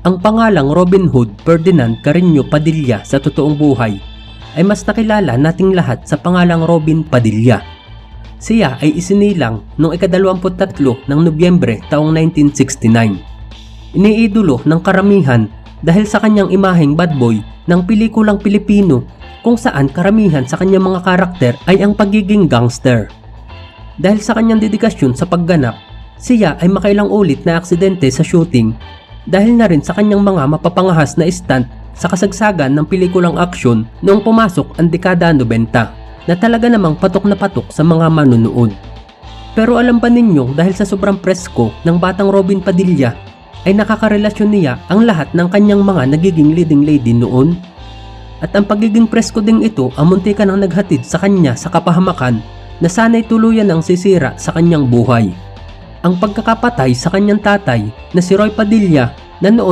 Ang pangalang Robin Hood Ferdinand Carreño Padilla sa totoong buhay ay mas nakilala nating lahat sa pangalang Robin Padilla. Siya ay isinilang noong ikadalawamput-tatlo ng Nobyembre taong 1969. Iniidolo ng karamihan dahil sa kanyang imaheng bad boy ng pelikulang Pilipino kung saan karamihan sa kanyang mga karakter ay ang pagiging gangster. Dahil sa kanyang dedikasyon sa pagganap, siya ay makailang ulit na aksidente sa shooting dahil na rin sa kanyang mga mapapangahas na stunt sa kasagsagan ng pelikulang aksyon noong pumasok ang dekada 90 na talaga namang patok na patok sa mga manunood. Pero alam ba ninyo dahil sa sobrang presko ng batang Robin Padilla ay nakakarelasyon niya ang lahat ng kanyang mga nagiging leading lady noon? At ang pagiging presko ding ito ang muntikan ang naghatid sa kanya sa kapahamakan na sana'y tuluyan ang sisira sa kanyang buhay. Ang pagkakapatay sa kanyang tatay na si Roy Padilla na noon